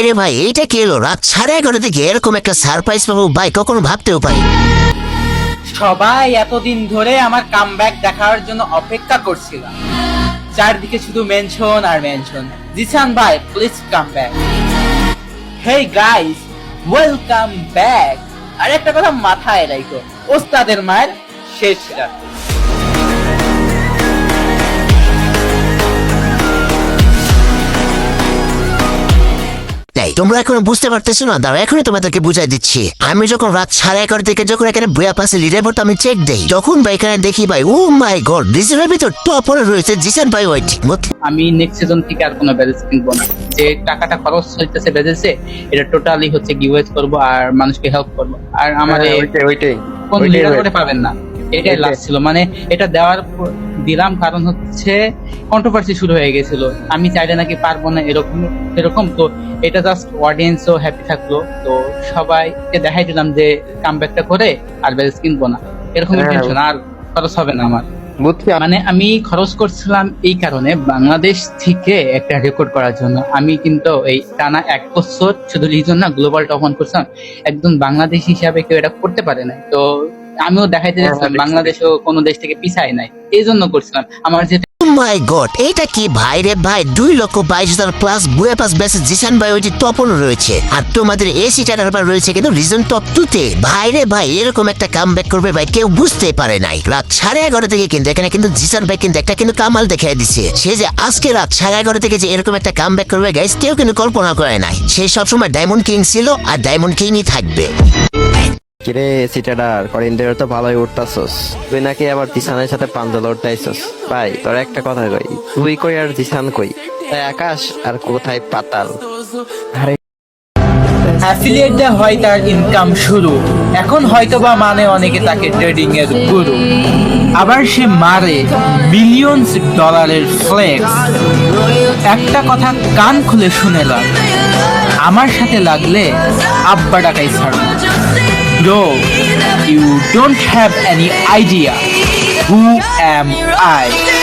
ভাই রে ভাই, এইটা কি এলো রাত সাড়ে এগারো থেকে এরকম একটা সারপ্রাইজ পাবো ভাই, কখনো ভাবতেও পারি সবাই এতদিন ধরে আমার কামব্যাক দেখার জন্য অপেক্ষা করছিলাম চারদিকে শুধু মেনশন আর মেনশন জিসান ভাই please come back hey guys welcome back আর একটা কথা মাথায় রাখো, ওস্তাদের মায়ের শেষ রাত। তাই তোমরা এখন বুঝতে পারতেছো না দাঁড়া এখনই তোমাদেরকে বুঝাই দিচ্ছি। আমি যখন রাত সাড়ে এগারো থেকে যখন এখানে বইয়া পাশে লিডার বোর্ড আমি চেক দেই তখন ভাই এখানে দেখি ভাই ও মাই গড ডিজেলের ভিতর টপরে রয়েছে জিসান ভাই ওই ঠিক মতো আমি নেক্সট সিজন থেকে আর কোনো ব্যালেন্স কিনবো না। যে টাকাটা খরচ হইতেছে ব্যালেন্সে এটা টোটালি হচ্ছে গিভওয়েজ করব আর মানুষকে হেল্প করব। আর আমার হ্যাঁ, ওইটাই ওইটাই কোন লিডার। করে পাবেন না। এটাই ওইটাই। লাস্ট ছিল। মানে এটা দেওয়ার দিলাম কারণ হচ্ছে কন্ট্রোভার্সি শুরু হয়ে গেছিল। আমি চাইলে নাকি পারব না এরকম এরকম। তো এটা জাস্ট অডিয়েন্সও হ্যাপি থাকল। তো সবাইকে দেখাই দিলাম যে কামব্যাকটা করে আর ব্যালেন্স কিনবো না। এরকম হ্যাঁ। টেনশন আর খরচ হবে না আমার। মানে আমি খরচ করছিলাম এই কারণে বাংলাদেশ থেকে একটা রেকর্ড করার জন্য। আমি কিন্তু এই টানা এক বছর শুধু লিজন না গ্লোবাল টপ অন করছিলাম। একদম বাংলাদেশ হিসাবে কেউ এটা করতে পারে না তো আমিও দেখাইতে হ্যাঁ, যাচ্ছিলাম দেখছি, বাংলাদেশও কোনো দেশ থেকে পিছায় নাই। এই জন্য করছিলাম। আমার যে মাই গড এটা কি ভাই রে ভাই? দুই লক্ষ বাইশ হাজার প্লাস বুয়ে পাস বেসে জিসান ভাই টপন রয়েছে। আর তোমাদের এসি চ্যানেল রয়েছে কিন্তু রিজন টপ টুতে ভাই রে ভাই এরকম একটা কাম ব্যাক করবে ভাই কেউ বুঝতে পারে নাই। রাত সাড়ে এগারো থেকে কিন্তু এখানে কিন্তু জিসান ভাই কিন্তু একটা কিন্তু কামাল দেখাই দিছে। সে যে আজকে রাত সাড়ে এগারো থেকে যে এরকম একটা কাম ব্যাক করবে গাইস কেউ কিন্তু কল্পনা করে নাই। সে সবসময় ডায়মন্ড কিং ছিল আর ডায়মন্ড কিংই থাকবে। কিরে, সিটাডার করিন্দের তো ভালোই উঠতাছস। তুই নাকি আবার জিসানের সাথে পাঞ্জল উঠতাইছস ভাই, তোর একটা কথা কই, তুই কই আর জিসান কই? আকাশ আর কোথায় পাতাল? অ্যাফিলিয়েট হয় তার ইনকাম শুরু। এখন হয়তোবা মানে অনেকে তাকে ট্রেডিং এর গুরু আবার সে মারে মিলিয়নস ডলারের ফ্লেক্স একটা কথা কান খুলে শুনেলাম আমার সাথে লাগলে আব্বা টাকাই ছাড়ো No, you don't have any idea. Who am I?